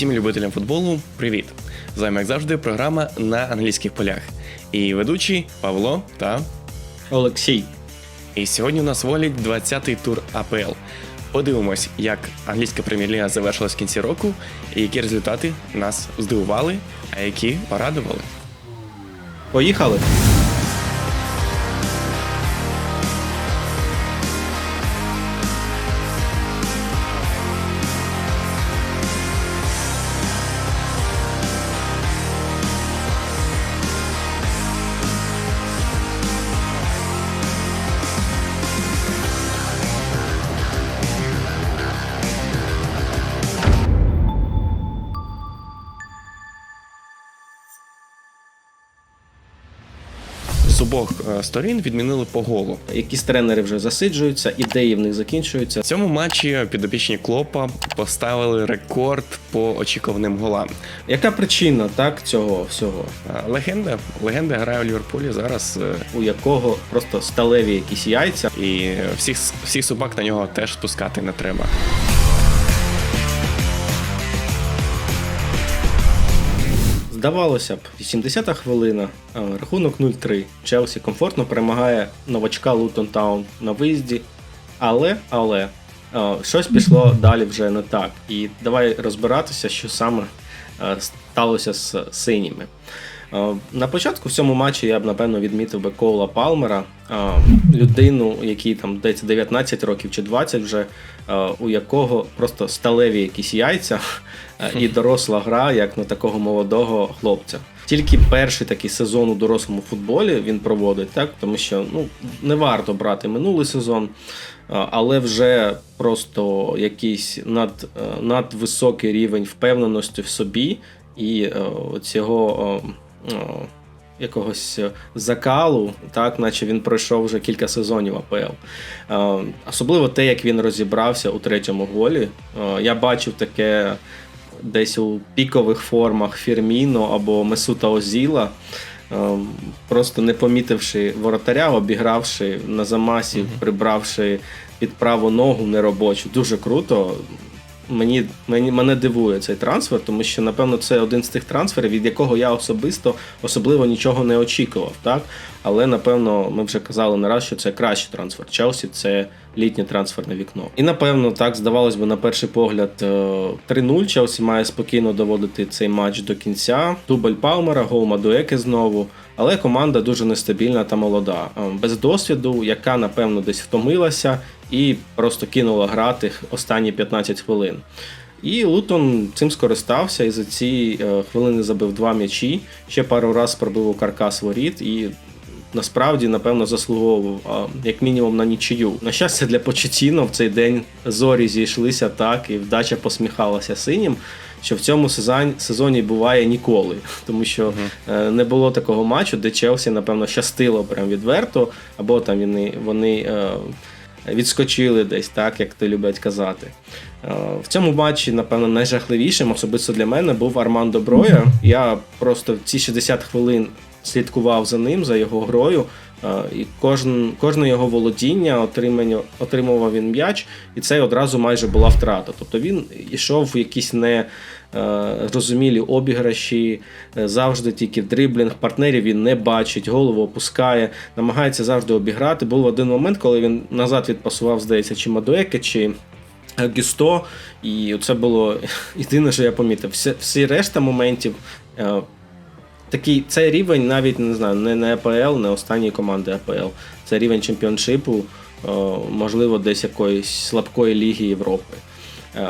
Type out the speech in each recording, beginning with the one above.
Усім любителям футболу привіт! З вами, як завжди, програма на англійських полях. І ведучий Павло та. Олексій. І сьогодні у нас волять 20-й тур АПЛ. Подивимось, як англійська прем'єр-ліга завершилась в кінці року, і які результати нас здивували, а які порадували. Поїхали. Обох е, сторін відмінили по голу. Якісь тренери вже засиджуються, ідеї в них закінчуються. В цьому матчі підопічні Клопа поставили рекорд по очікуваним голам. Яка причина так цього всього? Е, Легенда, легенда грає у Ліверпулі зараз, е, У якого просто сталеві якісь яйця. і всіх, всіх собак на нього теж спускати не треба. Здавалося б, 80-та хвилина, рахунок 0-3. Челсі комфортно перемагає новачка Лутон Таун на виїзді. Але, але щось пішло далі вже не так. І давай розбиратися, що саме е, сталося з синіми. Е, На початку в цьому матчі я б напевно відмітив би Коула Палмера, е, людину, якій там десь 19 років чи 20 вже, е, у якого просто сталеві якісь яйця і доросла гра, як на такого молодого хлопця. Тільки перший такий сезон у дорослому футболі він проводить, так тому що ну не варто брати минулий сезон, але вже просто якийсь над, надвисокий рівень впевненості в собі і цього. Якогось е, закалу, так, наче він пройшов вже кілька сезонів АПЛ. Е, особливо те, як він розібрався у третьому голі. Е, я бачив таке десь у пікових формах Фірміно або Месута Озіла, просто не помітивши воротаря, обігравши на замасі, прибравши під праву ногу неробочу. Дуже круто. Мені, мені мене дивує цей трансфер, тому що напевно це один з тих трансферів, від якого я особисто особливо нічого не очікував. Так? Але напевно ми вже казали не раз, що це кращий трансфер. Челсі це літнє трансферне вікно. І напевно, так здавалось би, на перший погляд е, 3-0. Челсі має спокійно доводити цей матч до кінця. Дубль Палмера, гол Мадуеки знову. Але команда дуже нестабільна та молода, Е, без досвіду, яка напевно десь втомилася і просто кинула грати останні 15 хвилин. І Лутон цим скористався і за ці е, хвилини забив два м'ячі, ще пару разів пробив у каркас воріт і насправді, напевно, заслуговував як мінімум на нічию. На щастя, для Почетіно в цей день зорі зійшлися так, і вдача посміхалася синім. Що в цьому сезоні, сезоні буває ніколи, тому що е, не було такого матчу, де Челсі, напевно, щастило прям відверто, або там вони, вони е, відскочили десь, так як то люблять казати. Е, В цьому матчі, напевно, найжахливішим, особисто для мене, був Армандо Броя. Я просто ці 60 хвилин слідкував за ним, за його грою. е, І кожен, кожне його володіння отримував він м'яч, і це одразу майже була втрата. Тобто він йшов в якісь не розумілі обіграші, е, завжди тільки дриблінг партнерів він не бачить, голову опускає, намагається завжди обіграти. Був один момент, коли він назад відпасував, здається, чи Мадуеке, чи е, Гюсто, і це було єдине, що я помітив. Всі, всі решта моментів. е, Такий цей рівень навіть не знаю, не на АПЛ, не останньої команди АПЛ. Це рівень чемпіоншипу, е, можливо, десь якоїсь слабкої ліги Європи. Е,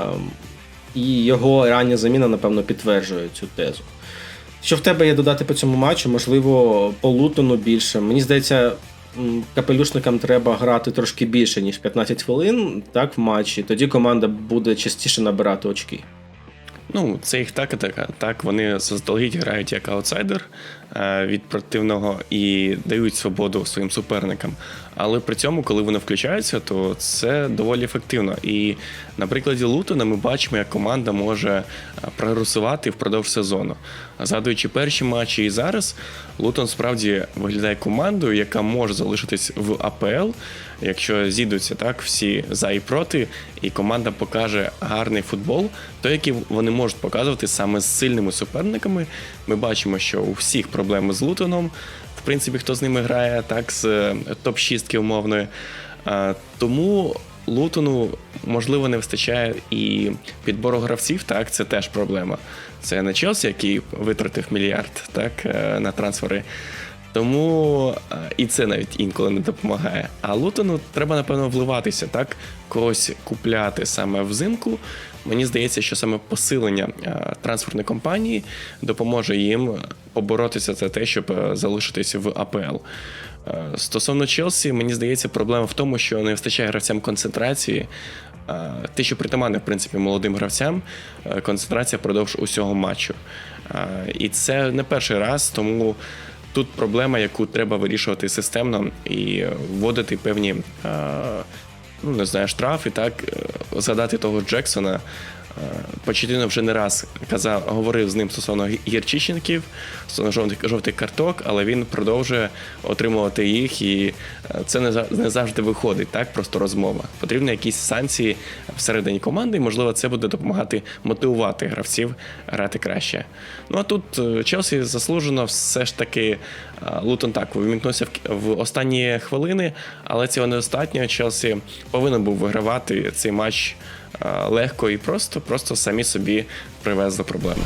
І його рання заміна, напевно, підтверджує цю тезу. Що в тебе є додати по цьому матчу? Можливо, по Лутону більше. Мені здається, капелюшникам треба грати трошки більше, ніж 15 хвилин так, в матчі. Тоді команда буде частіше набирати очки. Ну, це їх так, і так, так. Вони заздалегідь грають як аутсайдер е, від противного і дають свободу своїм суперникам. Але при цьому, коли вони включаються, то це доволі ефективно. І на прикладі Лутона ми бачимо, як команда може е, прогресувати впродовж сезону. Згадуючи перші матчі і зараз, Лутон справді виглядає командою, яка може залишитись в АПЛ, якщо зійдуться так всі за і проти, і команда покаже гарний футбол, то який вони можуть показувати саме з сильними суперниками. Ми бачимо, що у всіх проблеми з Лутоном. В принципі, хто з ними грає, так, з е, топ-6 умовної. Тому Лутону можливо не вистачає і підбору гравців, так, це теж проблема. Це не Челсі, який витратив мільярд так, е, на трансфери. Тому е, і це навіть інколи не допомагає. А Лутону треба, напевно, вливатися, так, когось купляти саме взимку. Мені здається, що саме посилення е, трансферної компанії допоможе їм поборотися за те, щоб залишитися в АПЛ. Е, Стосовно Челсі, мені здається, проблема в тому, що не вистачає гравцям концентрації. Е, Те, що притаманне, в принципі, молодим гравцям, е, концентрація впродовж усього матчу. І це не перший раз, тому тут проблема, яку треба вирішувати системно і вводити певні, ну не знаю, штрафи, так згадати того Джексона. Е, Почетино вже не раз казав, говорив з ним стосовно гі- гірчичників, стосовно жовтих, жовтих карток, але він продовжує отримувати їх, і е, це не, не завжди виходить, так просто розмова. Потрібні якісь санкції всередині команди, і можливо це буде допомагати мотивувати гравців грати краще. Ну а тут е, Челсі заслужено все ж таки Лутон так вимікнувся в, останні хвилини, але цього недостатньо. Челсі повинен був вигравати цей матч легко і просто, просто самі собі привезли проблеми.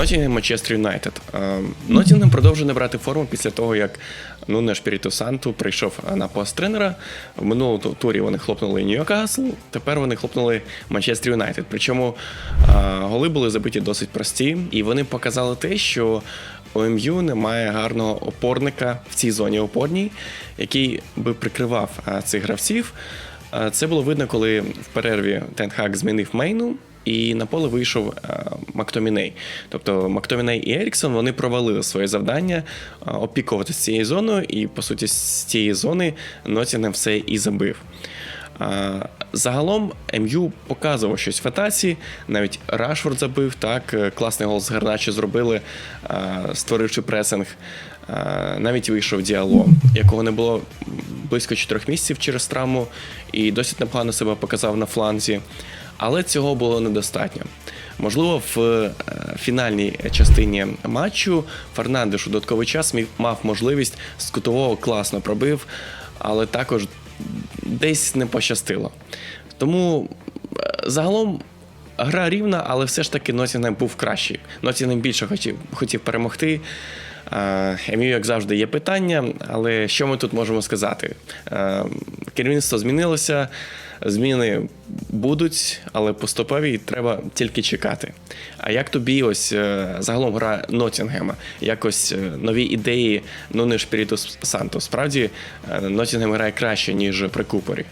Ноттінгем Манчестер Юнайтед. Е, Ноттінгем продовжує набрати форму після того, як Нуне Шпіріту Санту прийшов е, на пост тренера. В минулому турі вони хлопнули Ньюкасл, тепер вони хлопнули Манчестер Юнайтед. Причому е, голи були забиті досить прості, і вони показали те, що у МЮ немає гарного опорника в цій зоні опорній, який би прикривав цих гравців. Це було видно, коли в перерві Тенхак змінив мейну. І на поле вийшов Мактоміней. Тобто Мактоміней і Еріксон вони провалили своє завдання опікуватися цією зоною, і по суті з цієї зони Нотінгем все і забив. Загалом МЮ показував щось в атаці, навіть Рашфорд забив, так, е, класний гол з Гарначо зробили, е, створивши пресинг. Е, Навіть вийшов діалог, якого не було близько 4 місяців через травму, і досить непогано себе показав на фланзі. Але цього було недостатньо. Можливо, в фінальній частині матчу Фернандеш у додатковий час мав можливість з кутового класно пробив, але також десь не пощастило. Тому е, загалом гра рівна, але все ж таки Нотінгем був кращий. Нотінгем більше хотів, хотів перемогти. Е, Емію, як завжди, є питання, але що ми тут можемо сказати? Е, Керівництво змінилося, зміни будуть, але поступові треба тільки чекати. А як тобі ось е, загалом гра Нотінгема? Якось е, нові ідеї, ну не Шпіріту Санто. Справді е, Нотінгем грає краще, ніж при Купорі.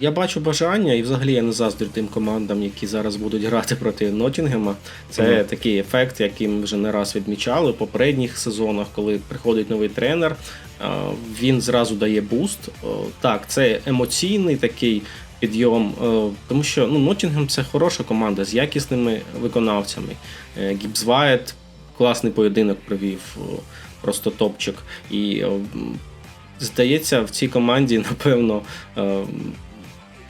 Я бачу бажання, і взагалі я не заздрю тим командам, які зараз будуть грати проти Ноттінгема. Це Мгм. такий ефект, який ми вже не раз відмічали в попередніх сезонах, коли приходить новий тренер, він зразу дає буст. Так, це емоційний такий підйом, е, тому що ну, Ноттінгем це хороша команда з якісними виконавцями. Е, Гібс Вайт класний поєдинок провів, просто топчик. І здається, в цій команді, напевно.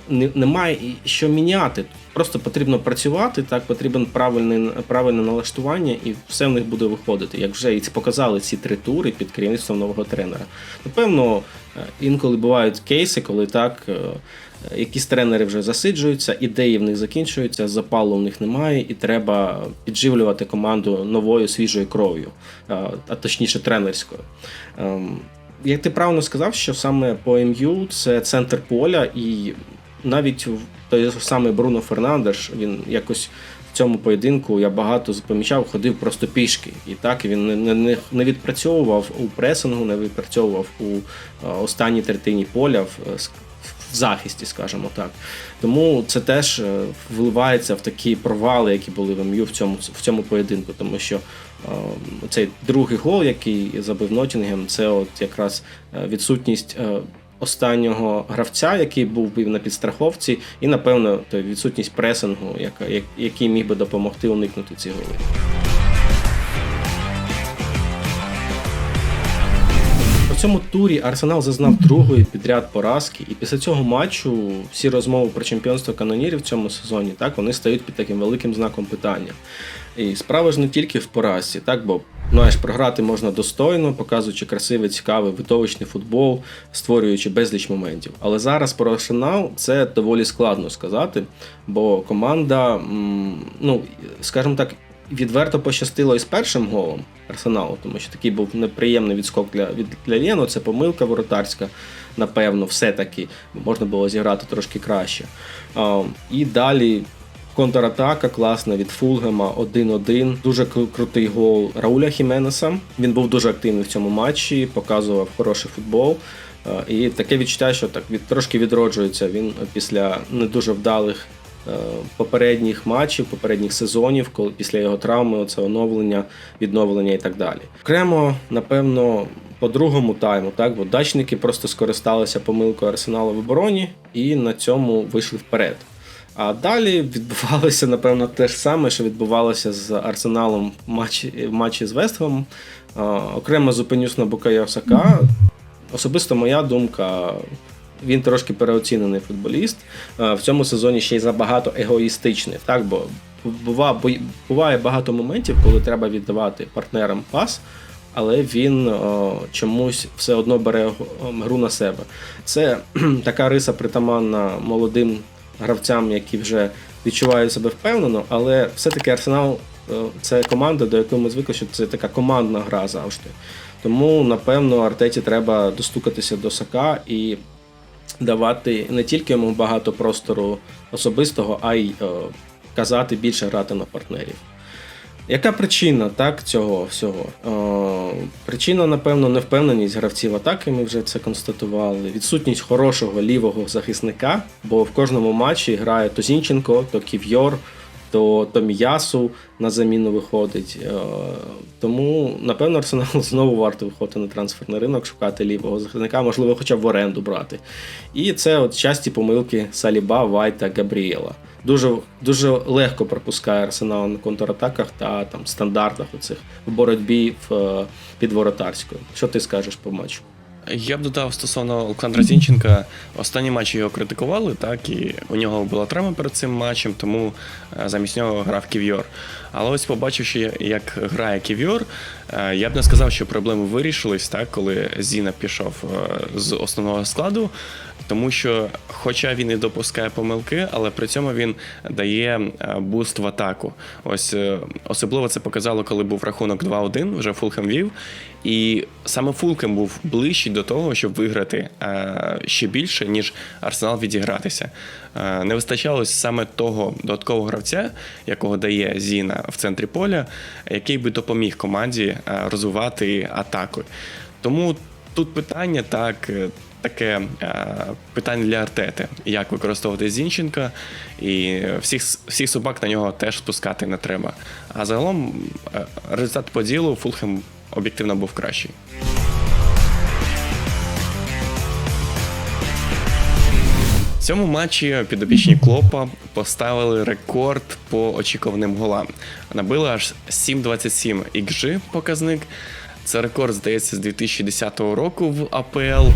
Не- немає що міняти. Просто потрібно працювати, так потрібен правильне, правильне налаштування, і все в них буде виходити. Як вже і показали ці три тури під керівництвом нового тренера. Напевно, е, інколи бувають кейси, коли так. е, Якісь тренери вже засиджуються, ідеї в них закінчуються, запалу в них немає, і треба підживлювати команду новою свіжою кров'ю, е, а точніше тренерською. Ем, Як ти правильно сказав, що саме по МЮ це центр поля, і навіть той самий Бруно Фернандеш, він якось в цьому поєдинку я багато помічав, ходив просто пішки. І так він не, не- не, відпрацьовував у пресингу, не відпрацьовував у е, останній третині поля в, е, в захисті, скажімо так. Тому це теж е, вливається в такі провали, які були в МЮ в цьому, в цьому поєдинку, тому що цей другий гол, який забив Ноттінгем, це от якраз відсутність. Останнього гравця, який був би на підстраховці, і напевно то відсутність пресингу, яка, як- який міг би допомогти уникнути ці голи. в цьому турі Арсенал зазнав другої підряд поразки, і після цього матчу всі розмови про чемпіонство канонірів в цьому сезоні так вони стають під таким великим знаком питання. І справа ж не тільки в поразці, так бо знаєш, програти можна достойно, показуючи красивий, цікавий, видовищний футбол, створюючи безліч моментів. Але зараз про Арсенал це доволі складно сказати, бо команда, ну скажімо так, відверто пощастило із першим голом Арсеналу, тому що такий був неприємний відскок для, від, для Лєну, це помилка воротарська, напевно, все-таки можна було зіграти трошки краще. А, і далі контратака класна від Фулгема 1-1. Дуже крутий гол Рауля Хіменеса. Він був дуже активний в цьому матчі, показував хороший футбол. Е, І таке відчуття, що так від трошки відроджується він після не дуже вдалих е, попередніх матчів, попередніх сезонів, коли після його травми, це оновлення, відновлення і так далі. Окремо, напевно, по другому тайму, так, бо дачники просто скористалися помилкою арсеналу в обороні і на цьому вийшли вперед. А далі відбувалося, напевно, те ж саме, що відбувалося з Арсеналом в матчі, в матчі з Вестгемом. А, Окремо зупинюсь на Букая Сака. Особисто моя думка, він трошки переоцінений футболіст. В цьому сезоні ще й забагато егоїстичний. Так, бо буває багато моментів, коли треба віддавати партнерам пас, але він о, чомусь все одно бере гру на себе. Це така риса притаманна молодим гравцям, які вже відчувають себе впевнено, але все-таки Арсенал е, це команда, до якої ми звикли, що це така командна гра завжди. Тому, напевно, Артеті треба достукатися до Сака і давати не тільки йому багато простору особистого, а й е, казати більше грати на партнерів. Яка причина так, цього всього? Е, причина, напевно, невпевненість гравців атаки, ми вже це констатували. Відсутність хорошого лівого захисника, бо в кожному матчі грає то Зінченко, то Ків'йор, то Томіясу на заміну виходить. Е, Тому, напевно, Арсенал знову варто виходити на трансферний ринок, шукати лівого захисника, можливо, хоча б в оренду брати. І це от часті помилки Саліба, Вайта, Габрієла. Дуже, дуже легко пропускає Арсенал на контратаках та там стандартах оцих в боротьбі в е, під воротарською. Що ти скажеш по матчу? Я б додав стосовно Олександра Зінченка. Останні матчі його критикували, так і у нього була травма перед цим матчем, тому е, замість нього грав Ків'йор. Але ось побачивши, як грає Ків'йор, е, я б не сказав, що проблеми вирішились, так, коли Зіна пішов е, з основного складу. Тому що, хоча він і допускає помилки, але при цьому він дає е, буст в атаку. Ось е, особливо це показало, коли був рахунок 2-1, вже Фулхем вів. І саме Фулхем був ближчий до того, щоб виграти е, ще більше, ніж Арсенал відігратися. Не вистачало саме того додаткового гравця, якого дає Зіна в центрі поля, який би допоміг команді розвивати атаку. Тому тут питання так. Таке е, питання для Артети, як використовувати Зінченка, і всіх, всіх собак на нього теж спускати не треба. А загалом е, результат по ділу Фулхем об'єктивно був кращий. В цьому матчі підопічні Клопа поставили рекорд по очікуваним голам. Набили аж 7,27 XG показник. Це рекорд, здається, з 2010 року в АПЛ.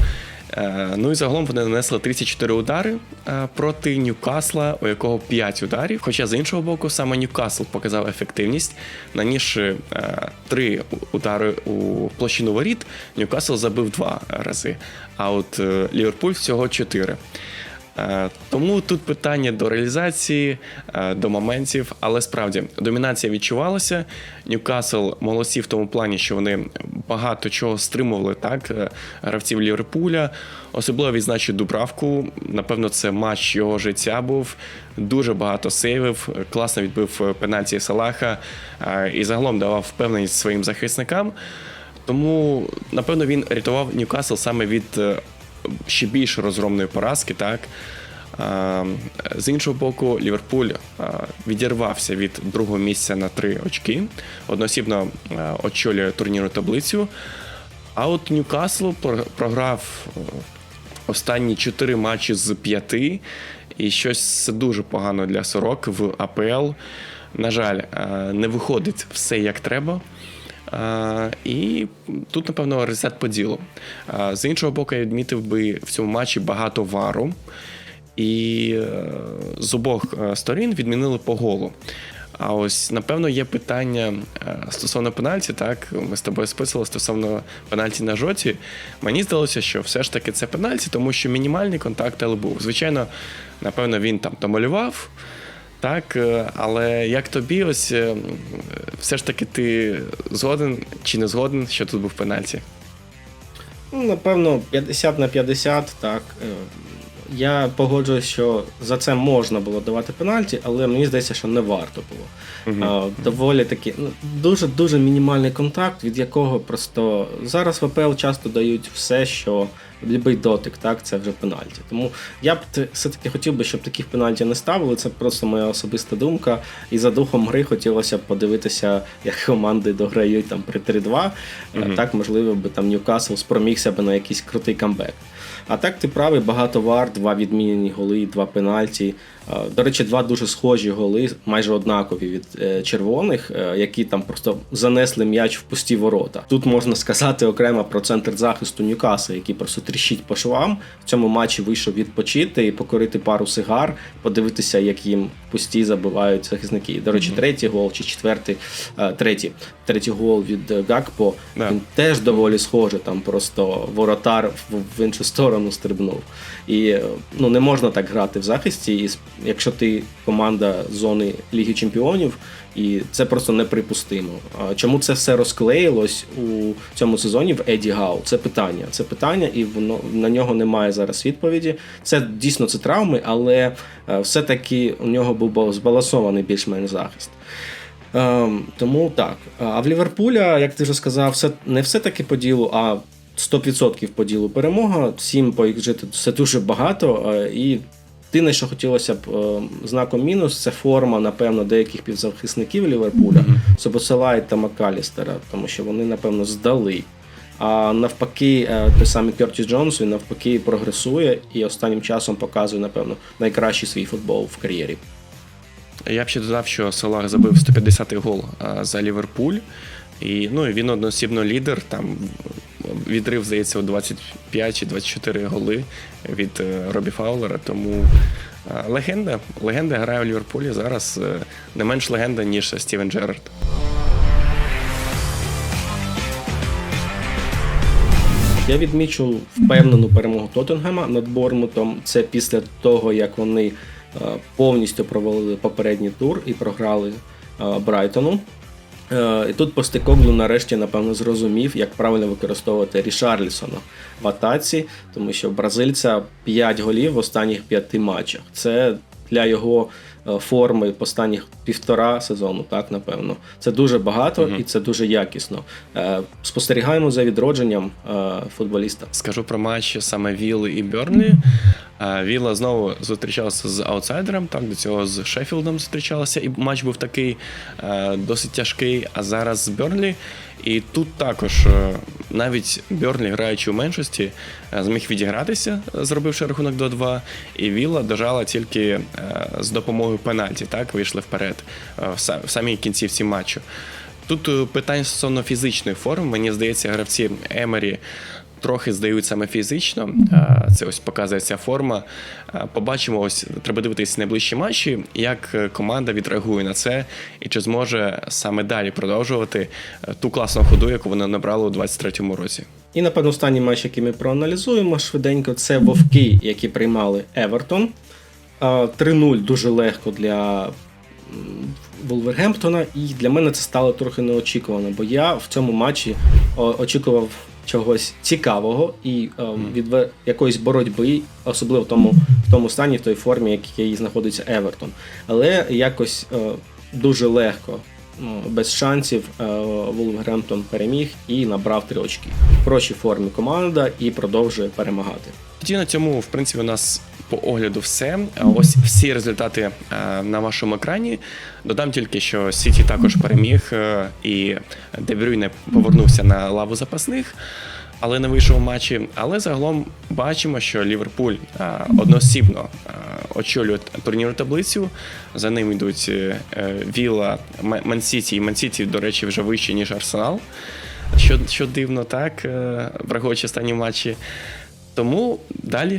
Е, Ну і загалом вони нанесли 34 удари е, проти Ньюкасла, у якого 5 ударів. Хоча з іншого боку, саме Ньюкасл показав ефективність, нанісши 3 удари у площину воріт, Ньюкасл забив 2 рази. А от е, Ліверпуль всього 4. Е, Тому тут питання до реалізації, е, до моментів, але справді домінація відчувалася. Ньюкасл молодці в тому плані, що вони багато чого стримували так е, гравців Ліверпуля. Особливо відзначу Дубравку. Напевно, це матч його життя був. Дуже багато сейвів, класно відбив пенальті Салаха і загалом давав впевненість своїм захисникам. Тому, напевно, він рятував Ньюкасл саме від ще більш розгромної поразки, так. З іншого боку, Ліверпуль відірвався від другого місця на три очки. Одноосібно очолює турнірну таблицю. А от Ньюкасл програв е, останні чотири матчі з п'яти. І щось дуже погано для сорок в АПЛ. На жаль, е, не виходить все як треба. І тут, напевно, ресет по ділу. З іншого боку, я відмітив би в цьому матчі багато вару. І е, з обох е, сторін відмінили по голу. А ось напевно є питання е, стосовно пенальті. Так, ми з тобою списували стосовно пенальті на жоті. Мені здалося, що все ж таки це пенальті, тому що мінімальний контакт але був. Звичайно, напевно, він там домалював. Так, е, але як тобі, ось е, все ж таки ти згоден чи не згоден, що тут був пенальті? Ну, напевно, 50 на 50, так. Я погоджуюсь, що за це можна було давати пенальті, але мені здається, що не варто було. Мгм. А, Доволі таки ну, дуже дуже мінімальний контакт, від якого просто зараз в АПЛ часто дають все, що будь-який дотик, так, це вже пенальті. Тому я б все-таки хотів би, щоб таких пенальті не ставили. Це просто моя особиста думка. І за духом гри хотілося б подивитися, як команди дограють там при 3-2. Е, Мгм. Так, можливо, би там Ньюкасл спромігся би на якийсь крутий камбек. А так ти правий, багато вар, два відмінені голи, два пенальті. Е, До речі, два дуже схожі голи, майже однакові від е, червоних, е, які там просто занесли м'яч в пусті ворота. Тут можна сказати окремо про центр захисту Ньюкаса, який просто тріщить по швам. В цьому матчі вийшов відпочити і покорити пару сигар, подивитися, як їм пусті забивають захисники. До речі, третій гол чи четвертий, третій, третій гол від Гакпо. Да. Він теж доволі схоже. Там просто воротар в, іншу сторону стрибнув. І ну не можна так грати в захисті. І якщо ти команда зони Ліги Чемпіонів, і це просто неприпустимо. Чому це все розклеїлось у цьому сезоні в Еді Гау? Це питання. Це питання, і воно на нього немає зараз відповіді. Це дійсно це травми, але е, все-таки у нього був збалансований більш-менш захист. Ем, тому так. А в Ліверпуля, як ти вже сказав, все, не все таки по ділу, а 100% по ділу перемога. 7 по XG – це дуже багато. е, І єдине, що хотілося б е, знаком мінус, це форма, напевно, деяких півзахисників Ліверпуля, Собоселай та Макалістера, тому що вони, напевно, здали. А навпаки, е, той самий Кертіс Джонс, він навпаки прогресує і останнім часом показує, напевно, найкращий свій футбол в кар'єрі. Я б ще додав, що Салах забив 150-й гол а, за Ліверпуль. І ну, і він одноосібно лідер. Там відрив, здається, у 25 чи 24 голи від е, Робі Фаулера. Тому легенда. Легенда грає у Ліверпулі зараз е, не менш легенда, ніж Стівен Джерард. Я відмічу впевнену перемогу Тоттенгема над Бормутом. Це після того, як вони е, повністю провалили попередній тур і програли е, Брайтону. Е, І тут Постекоглу нарешті, напевно, зрозумів, як правильно використовувати Рішарлісона в атаці, тому що бразильця 5 голів в останніх 5 матчах. Це для його форми в останніх півтора сезону, так напевно. Це дуже багато і це дуже якісно. Е, Спостерігаємо за відродженням е, футболіста. Скажу про матч саме Вілли і Бернлі. Е, Вілла знову зустрічалася з аутсайдером, так до цього з Шеффілдом зустрічалася, і матч був такий е, досить тяжкий. А зараз з Бернлі. І тут також е, навіть Бернлі, граючи у меншості, е, зміг відігратися, зробивши рахунок до 2 І Вілла дожала тільки е, з допомогою пенальті, так вийшли вперед в са- в самій кінцівці матчу. Тут питань стосовно фізичної форми. Мені здається, гравці Емері трохи здають саме фізично. Е, Це ось показує ця форма. Е, Побачимо, ось треба дивитися найближчі матчі, як е, команда відреагує на це, і чи зможе саме далі продовжувати ту класну ходу, яку вона набрала у 23-му році. І напевно останній матч, який ми проаналізуємо швиденько, це вовки, які приймали Евертон. 3-0 дуже легко для Вулвергемптона, і для мене це стало трохи неочікувано, бо я в цьому матчі очікував чогось цікавого і е, від якоїсь боротьби, особливо в тому, в тому стані, в той формі, в якій знаходиться Евертон. Але якось е, дуже легко ну, без шансів е, Вулвергемптон переміг і набрав три очки. В хорошій формі команда і продовжує перемагати. Тоді на цьому, в принципі, у нас по огляду все. Ось всі результати е, на вашому екрані. Додам тільки, що Сіті також переміг, е, і Де Брюйне повернувся на лаву запасних. Але не вийшов у матчі. Але загалом бачимо, що Ліверпуль одноосібно очолює турнірну таблицю. За ним йдуть е, Віла, Мансіті. І Мансіті, до речі, вже вище, ніж Арсенал. Що, що дивно, так, е, враховуючи останні матчі. Тому далі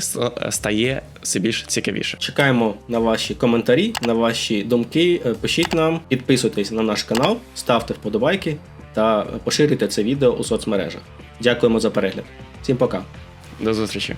стає все більш цікавіше. Чекаємо на ваші коментарі, на ваші думки. Е, Пишіть нам, підписуйтесь на наш канал, ставте вподобайки та поширюйте це відео у соцмережах. Дякуємо за перегляд. Всім пока! До зустрічі!